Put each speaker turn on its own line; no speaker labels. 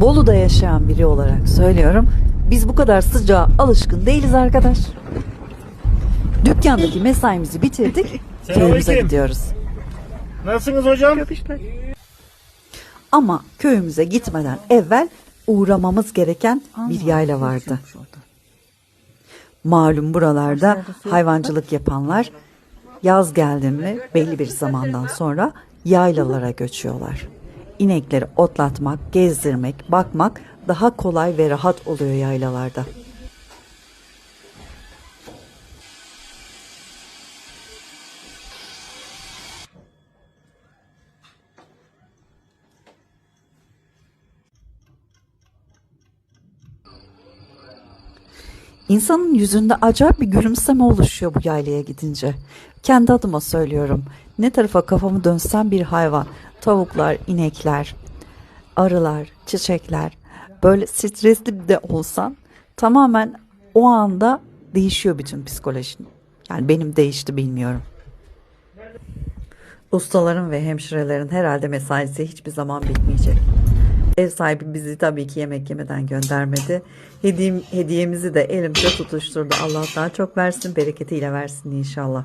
Bolu'da yaşayan biri olarak söylüyorum. Biz bu kadar sıcağa alışkın değiliz arkadaş. Dükkandaki mesaimizi bitirdik. Köyümüze gidiyoruz.
Nasılsınız hocam?
Ama köyümüze gitmeden evvel uğramamız gereken bir yayla vardı. Malum buralarda hayvancılık yapanlar yaz geldi mi belli bir zamandan sonra yaylalara göçüyorlar. İnekleri otlatmak, gezdirmek, bakmak daha kolay ve rahat oluyor yaylalarda. İnsanın yüzünde acayip bir gülümseme oluşuyor bu yaylaya gidince. Kendi adıma söylüyorum. Ne tarafa kafamı dönsem bir hayvan. Tavuklar, inekler, arılar, çiçekler. Böyle stresli de olsan tamamen o anda değişiyor bütün psikolojin. Yani benim değişti bilmiyorum. Ustaların ve hemşirelerin herhalde mesaisi hiçbir zaman bitmeyecek. Ev sahibi bizi tabii ki yemek yemeden göndermedi. Hediyem, hediyemizi de elimde tutuşturdu. Allah daha çok versin, bereketiyle versin inşallah.